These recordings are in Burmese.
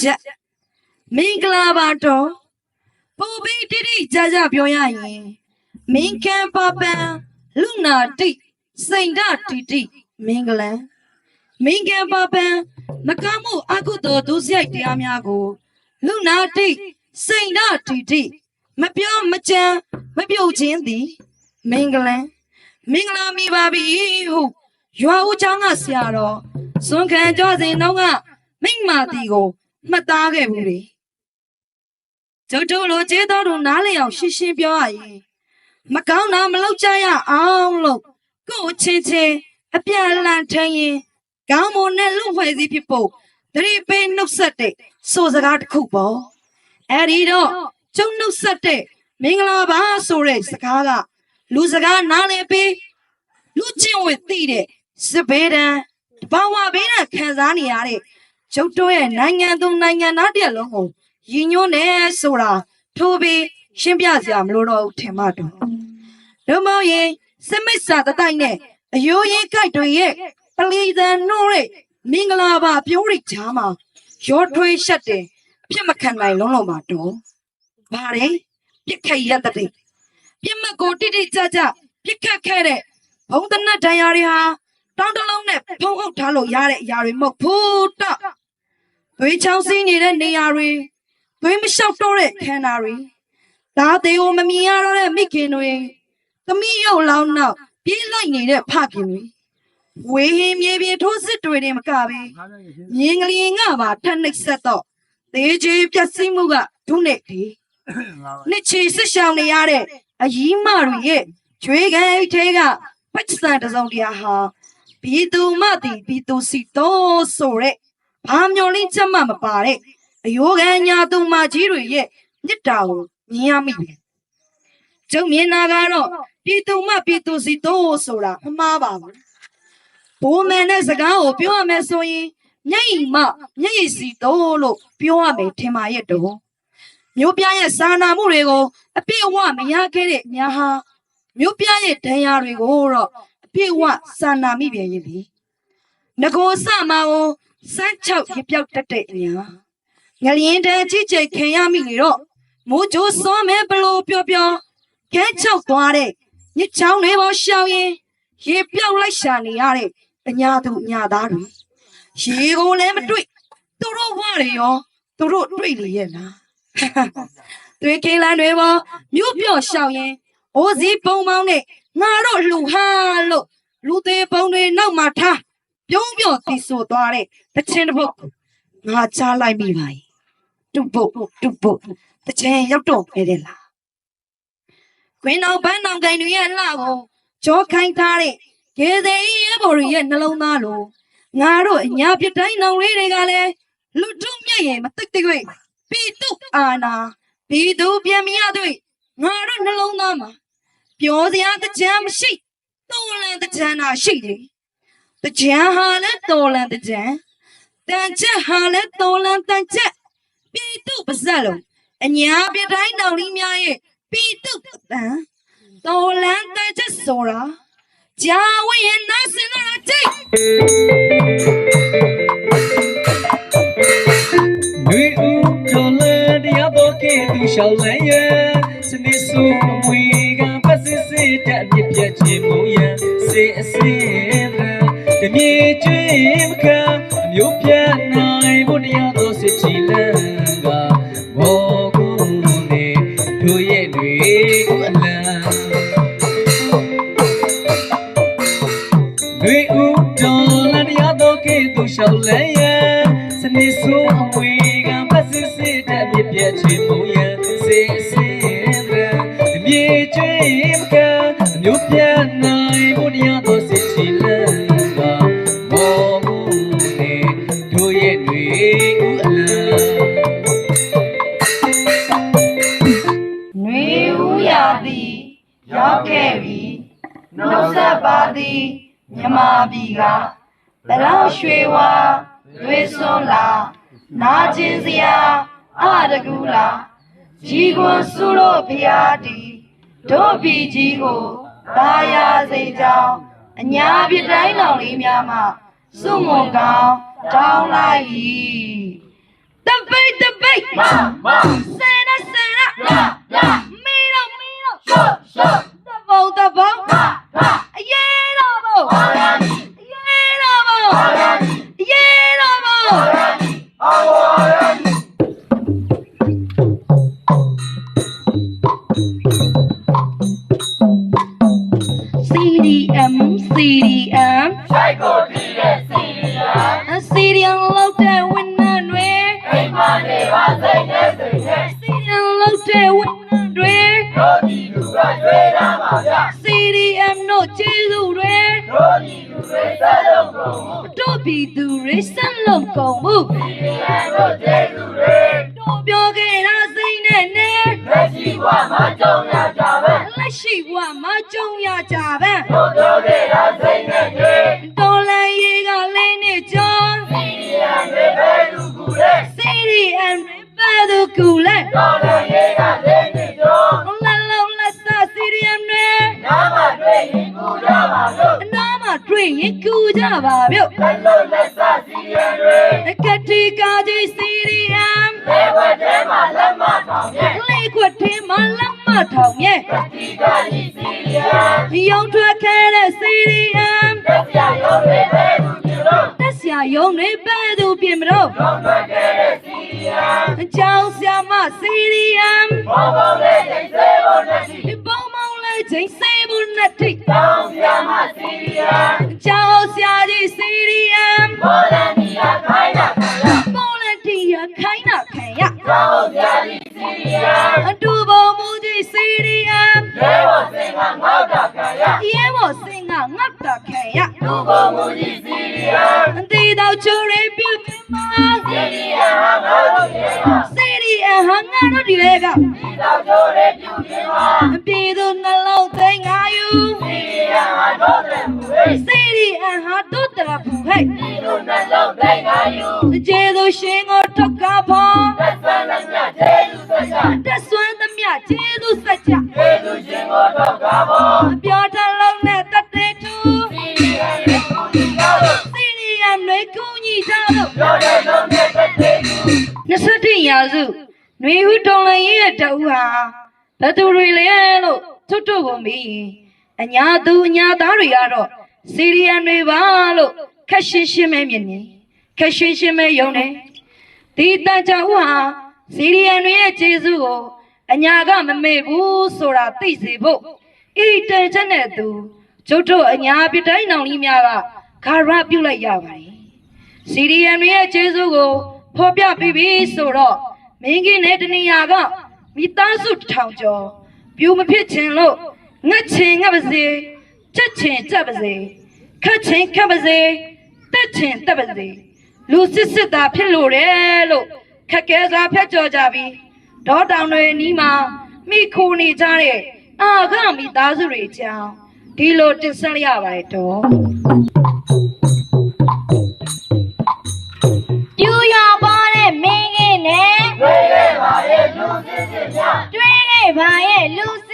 ချက်မင်္ဂလာပါတော့ပူပိတိတိကြကြပြောရရင်မင်္ဂန်ပပန်လူနာတိစိန်ဒတိတိမင်္ဂလံမင်္ဂန်ပပန်မကမှုအကုသိုလ်ဒုစရိုက်တရားများကိုလူနာတိစိန်ဒတိတိမပြောမကြံမပြုတ်ခြင်းသည်မင်္ဂလံမင်္ဂလာမိပါပြီဟုရွာဦးချောင်းကဆရာတော်စွန်ခံကြွစဉ်တော့ကမိမ့်မာတီကို မှတ်သားခဲ့ဘူးလေကျုပ်တို့လိုကျေးတော်တို့နားလည်အောင်ရှင်းရှင်းပြောရရင်မကောင်းတာမလုပ်ကြရအောင်လို့ကိုယ်ချင်းချင်းအပြန်အလှန်ထင်ရင်ကောင်းမွန်တဲ့လူဖွဲ့စည်းဖြစ်ဖို့တတိပေးနှုတ်ဆက်တဲ့ဆိုစကားတစ်ခုပေါ့အဲ့ဒီတော့ကျုံနှုတ်ဆက်တဲ့မင်္ဂလာပါဆိုတဲ့စကားကလူစကားနားလည်ပြီးလူချင်းဝင်သိတဲ့စပယ်တန်ဘာဝဘေးနဲ့ခံစားနေရတဲ့ ကျုပ်တို့ရဲ့နိုင်ငံသူနိုင်ငံသားတရလုံးကိုရည်ညွှန်းတယ်ဆိုတာထိုးပြီးရှင်းပြစရာမလိုတော့ဘူးထင်မှတော့လူမောင်ရင်စမိတ်စာတတိုက်နဲ့အယိုးရင်ကြိုက်တွေရဲ့ပလီသန်နှိုးတဲ့မင်္ဂလာပါပြိုးရိတ်ချားမှာရောထွေးရှက်တယ်အဖြစ်မခံနိုင်လုံးလုံးမှာတော့ဗါတယ်ပြစ်ခတ်ရက်တဲ့ပြစ်မတ်ကိုတိတိကျကျပြစ်ခတ်ခဲ့တဲ့ဘုံတနတ်ဒဏ်ရာတွေဟာတောင်းတလုံးနဲ့ဖုံးအုပ်ထားလို့ရတဲ့အရာတွေမဟုတ်ဘူးတော့ သွေးချောင်းစီးနေတဲ့နေရာတွေသွေးမလျှောက်တော့တဲ့ခန္ဓာတွေဒါသေးကိုမမြင်ရတော့တဲ့မိခင်တွေသမီးရုပ်လောင်းနောက်ပြေးလိုက်နေတဲ့ဖခင်တွေဝေဟင်မြေပြင်ထိုးစစ်တွေနဲ့မကပဲမြင်းကလေးငါပါထက်နှိပ်ဆက်တော့သေချေပြက်စီးမှုကဒုနဲ့ဒီနှစ်ချီစစ်ရှောင်နေရတဲ့အကြီးမတွေရဲ့ကျွေးခဲထဲကပတ်စံတစ်စုံတရာဟာဘီသူမတီဘီသူစီတော့ဆိုတဲ့ ဘာမျော်လင့်ချက်မှမပါတဲ့အယိုးခံညာသူမကြီးတွေရဲ့မြစ်တာကိုမြင်ရမိတယ်ကျုံမြင်တာကတော့ပြည်သူမပြည်သူစီတော့ဆိုတာမမှားပါဘူးဘိုးမန်တဲ့စကားကိုပြောရမယ်ဆိုရင်မျက်ရည်မမျက်ရည်စီတော့လို့ပြောရမယ်ထင်ပါရဲ့တော့မျိုးပြရဲ့စာနာမှုတွေကိုအပြည့်အဝမရခဲ့တဲ့ညာဟာမျိုးပြရဲ့ဒဏ်ရာတွေကိုတော့အပြည့်အဝစာနာမိပြန်ရင်ဒီငကိုစမှာကို စမ်းချောက်ရပြောက်တတ်တဲ့ညာငလျင်တဲ့ကြည့်ကြိတ်ခင်ရမိနေတော့မိုးကြိုးစောမဲဘလို့ပြောပြောခဲချောက်သွားတဲ့ညစ်ချောင်းတွေပေါ်ရှောင်ရင်ရေပြောက်လိုက်ရှာနေရတဲ့အညာသူအညာသားတွေရေကိုလည်းမတွေ့သူတို့ဝရရောသူတို့တွေ့လေရဲ့လားတွေ့ကင်းလန်းတွေပေါ်မြို့ပြော့ရှောင်ရင်အိုးစီးပုံပေါင်းနဲ့ငါတို့လှူဟာလို့လူသေးပုံတွေနောက်မှာထား ပြုံးပြော့တီဆိုသွားတဲ့တချင်းတစ်ပုတ်ငါချလိုက်မိပါ යි တုတ်ပုတ်တုတ်ပုတ်တချင်းရောက်တော့ပဲတဲ့လားခွင်းတော်ပန်းတော်ကင်တွေရဲ့လှကိုကြောခိုင်းထားတဲ့ရေသေးရဲ့ဘော်ရီရဲ့နှလုံးသားလိုငါတို့အညာပြတိုင်းနောင်လေးတွေကလည်းလူတုမြက်ရင်မတိတ်တိတ်ဝိပီတုအာနာပီတုပြန်မရတွေ့ငါတို့နှလုံးသားမှာပြောစရာတကြံမရှိတော်လန်တကြံတာရှိတယ် တကြံဟာလည်းတော်လန်တကြံတန်ချက်ဟာလည်းတော်လန်တန်ချက်ပီတုပါဇက်လုံးအညာပြတိုင်းနောင်လေးများရဲ့ပီတုပတန်တော်လန်တန်ချက်ဆိုတာဂျာဝရင်နာစင်လာတိတ်女巫တော်လည်းတရားပေါ်ကသူရှော ရောရွှေဝါရွေစွန်းလာနာကျင်စရာအတကူလာကြီးကွန်စုလို့ဖျားတီတို့ပြည်ကြီးကိုသာယာစေကြောင်းအညာပြတိုင်းတော်လေးများမှစွန့်မကောင်းတောင်းလိုက်၏တပိတ်တပိတ်မမဆယ်ရဆယ်ရရရမီတော့မီတော့ရှော့ရှော့တဘောတဘောမမအရေးတော့ဘောအရေးတော့ဘောအရေးတော့ဘော CDM CDM ရှိုက်ကိုတီးတဲ့စီရီယာ CDM လောက်တဲ့ဝန်ထမ်းတွေအိမ်မနေပါစိတ်နဲ့စိတ်နဲ့ CDM လောက်တဲ့ဝန်ထမ်းတွေတို့ဒီလူကကျွေးတာပါဗျ CDM တို့ကျေးဇူးတွေတို့ဒီလူ တွေစလုံးကုန်မှုတို့ပြည်သူတွေဆက်လုံးကုန်မှုစီရီယာတို့ကျေးဇူးတွေတို့ပြောခဲ့တာစိတ်နဲ့နဲ့လက်ရှိဘဝမှာကြုံရကြပဲလက်ရှိဘဝမှာကြုံရကြပါတို့တို့ခဲ့တာစိတ်နဲ့နေတော်လန်ရေးကလည်းနေကြောင်းစီရီယာတွေပဲလူကူတဲ့ CDM တွေပါသူကူလဲတော်လည်းရေးက တွေ့ရင်ကူကြပါမြို့လက်လုံးလက်စစီရီယာတွေအကတိကာကြီး CDM လေဝတ်ထဲမှာလက်မထောင်ရဲ့လေးခွက်ထဲမှာလက်မထောင်ရဲ့ဒီကကြီးစီရီယာရောင်ထွက်ခဲ့တဲ့ CDM တက်ပြရုံးတွေပဲလူမျိုးတို့တက်ဆရာယုံတွေပဲသူပြင်မတော့ကောင်းထွက်ခဲ့တဲ့စီရီယာအကြောင်းဆရာမ CDM ဘောဘော ခိုင်းတာခံရတောင်းပြဒီစီရီယာအတူပုံမူကြီး CDM ရဲဘော်စင်ကငေါ့တာခံရရဲဘော်စင်ကငတ်တာခံရလူကုန်မှုကြီးစီရီယာအတီတော်ချိုးရပြုတ်ပြမစီရီယာဟာငါတို့ရဲ့ CDM ဟာငါတို့ဒီလေကဒီတော့တို့ရဲ့ပြုခြင်းမှာအပြေသူနှလုံးသိငါ ဟာတို့တရဖူဟဲ့ ဒီလိုနှလုံးသိငါယူ ကျေသူရှင်ကိုထုတ်ကားဖို့ သက်ဆန်းတဲ့မြတ်ကျေးဇူးဆက်ကြ တက်ဆွမ်းသမျှကျေသူစัจကြ ကျေးဇူးရှင်ကိုတော့ကားဖို့ အပြောတလုံးနဲ့တတ်တဲ့သူ စီရီယာရဲ့ကူညီကြလို့ CDM တွေကူညီကြလို့ တို့တဲ့လုံးနဲ့တက်တဲ့သူ 21ရာစုຫນွေဟုတုံလရင်ရဲ့တူဟာဘသူတွေလဲလို့ထွတ်ထွတ်ကုန်ပြီအညာသူအညာသားတွေကတော့ စီရီယန်တွေပါလို့ခက်ရှင်းရှင်းပဲမြင်နေခက်ရှင်းရှင်းပဲယုံတယ်ဒီတန်ချာဦးဟာစီရီယန်တွေရဲ့ကျေးဇူးကိုအညာကမမေ့ဘူးဆိုတာသိစေဖို့ဤတေချက်နဲ့သူကျုပ်တို့အညာပြတိုင်းနောင်ကြီးများကခါရပြုတ်လိုက်ရပါတယ်စီရီယန်တွေရဲ့ကျေးဇူးကိုဖော်ပြပြီးပြီဆိုတော့မင်းကြီးနဲ့တနေရာကမိသားစုတစ်ထောင်ကျော်ပြူမဖြစ်ခြင်းလို့ငတ်ချင်ငတ်ပါစေ ချက်ချင်ချက်ပါစေခတ်ချင်ခတ်ပါစေတက်ချင်တက်ပါစေလူစစ်စစ်သားဖြစ်လို့တယ်လို့ခက်ခဲစွာဖျက်ကြော်ကြပြီးဒေါတောင်တွေနီးမှာမိခိုနေကြတဲ့အာခမိသားစုတွေအကြောင်းဒီလိုတင်ဆက်ရပါတယ်တော့ပြူရောင်ပေါ်တဲ့မင်းကြီးနဲ့တွေ့ခဲ့ပါရဲ့လူစစ်စစ်များတွင်းခဲ့ပါရဲ့လူစစ်စစ်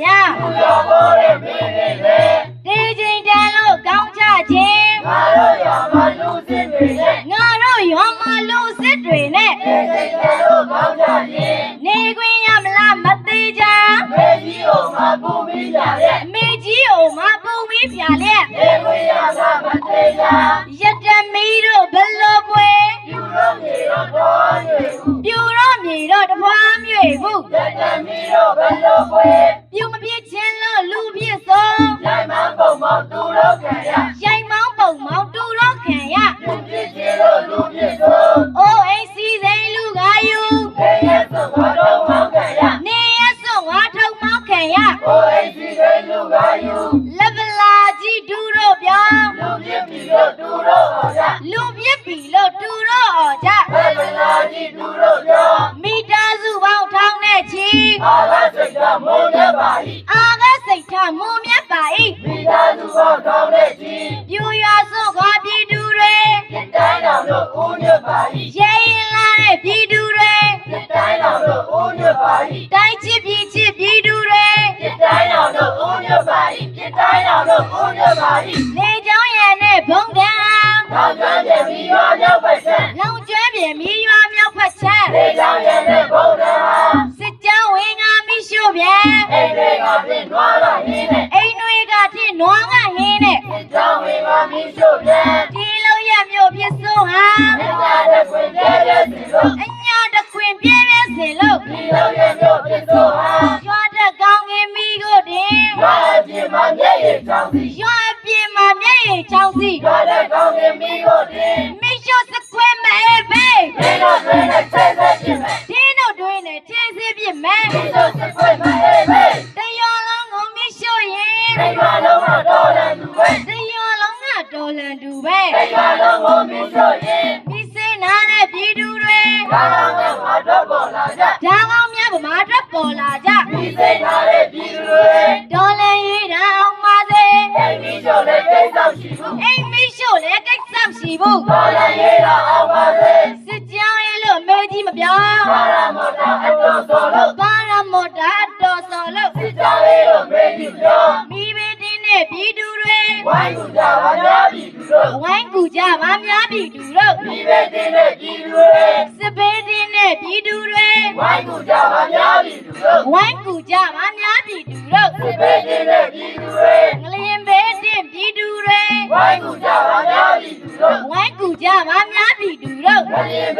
များသူတော်ဘောတဲ့မင်းလေးလေဒီချိန်တန်လို့ကောင်းကြခြင်းငါတို့ရမှာလူစစ်တွေနဲ့ငါတို့ရွာမှာလူစစ်တွေနဲ့ဒီစိတ်တွေတို့ကောင်းကြရင်နေခွင့်ရမလားမသေးကြမေကြီးကိုမပူမိကြရဲ့အမေကြီးကိုမပူမီးပြလျက်နေခွေရတာမသေးကြရတမီတို့ဘလို့ပွဲယူလို့မြေတော့တော်ရွေဘူးပြူတော့မြေတော့တပွားမြွေဘူးလက်တမီတော့ဘယ်လိုပွဲပြူမပြ တို့ခံရရိုင်မောင်းပုံမောင်းတူတော့ခံရလူပြစ်ချင်လို့လူပြစ်ဆိုအိုးအိမ်စီစိန်လူကယူခေရဲ့စုံတော့မောင်ခံရနေရစွန်ငါထုံမောင်းခံရကိုယ်အိမ်စီတဲ့လူကယူလက်ပလာကြီးဒူတော့ပြောင်းလူပြစ်ပြီးတော့သူတို့ဟောကြလူပြစ်ပြီလို့တူတော့អော်ကြ လို့ဘုန်းရပါ၏လေချောင်းရံနဲ့ဘုံကံနောက်ကျွမ်းပြင်ပြီးရွာမြောက်ဖက်ဆက်လုံကျွမ်းပြင်ပြီးရွာမြောက်ဖက်ဆက်လေချောင်းရံနဲ့ဘုံကံစစ်ကြောင်းဝင်ငါမိရှုပြန်အိမ်တွေကပြင်းသွားလာရင်းနဲ့အိမ်တွေကပြင်းနွားကဟင်းနဲ့စစ်ကြောင်းဝင်ငါမိရှုပြန်ဒီလိုရမျိုးပြစ်စိုးဟာမြတ်တာတဲ့ခွင်ပြည့်ရစီလို့အညာတခွင်ပြည့်ရစီလို့ဒီလိုရမျိုးပြစ်စိုးဟာ ရည်ချောင်းစီရွာအပြင်မှာမျက်ရည်ချောင်းစီဘာတဲ့ကောင်းကင်မီကိုတင်မိရှုစခွဲမဲဘေမင်းတို့တွင်နဲ့ချက်ဆက်ပြင်မယ်ဒီတို့တွင်းနဲ့ချင်းစီပြစ်မဲမင်းတို့စခွဲမအေးမေတရောလုံးကိုမိရှုရင်ဒီမှာလုံးတော့တယ်သူပဲတရောလုံးကတော်လန်တူပဲဒီမှာလုံးကိုမင်းရှို့ရင်မိစေနာတဲ့ပြည်သူတွေဘာလို့လဲငါတော့ပေါ်လာကြဓာကောင်းများဗမာအတွက်ပေါ်လာကြဒီစိတ်ထားတဲ့ပြည်သူတွေဒေါ်လန်ရေးတာ အောင်ပါစေအိမ်ကြီးချို့တဲ့ကိစ္စရှိဘူးအိမ်မိရှုလည်းကိစ္စမရှိဘူးဘာလဲရေးတာအောင်ပါစေစစ်ကြောင်းရေးလို့မေးကြီးမပြောဘာရမတာအတော်တော်လို့ဘာရမော်တာတော်စော်လို့စစ်ကြောရေးလို့မေးကြည့်ပြောမိဘတင်းနဲ့ပြည်သူတွေဝိုင်းကူကြပါများပြည်သူတို့ဝိုင်းကူကြပါများပြည်သူတို့ဒီပဲတင်းတဲ့ပြည်သူတွေစစ်ဘေးတင်းနဲ့ပြည်သူတွေဝိုင်းကူကြပါများပြည်သူတို့ဝိုင်းကူကြပါများပြည်သူတို့ဒီပဲတင်းတဲ့ပြည်သူတွေ သူ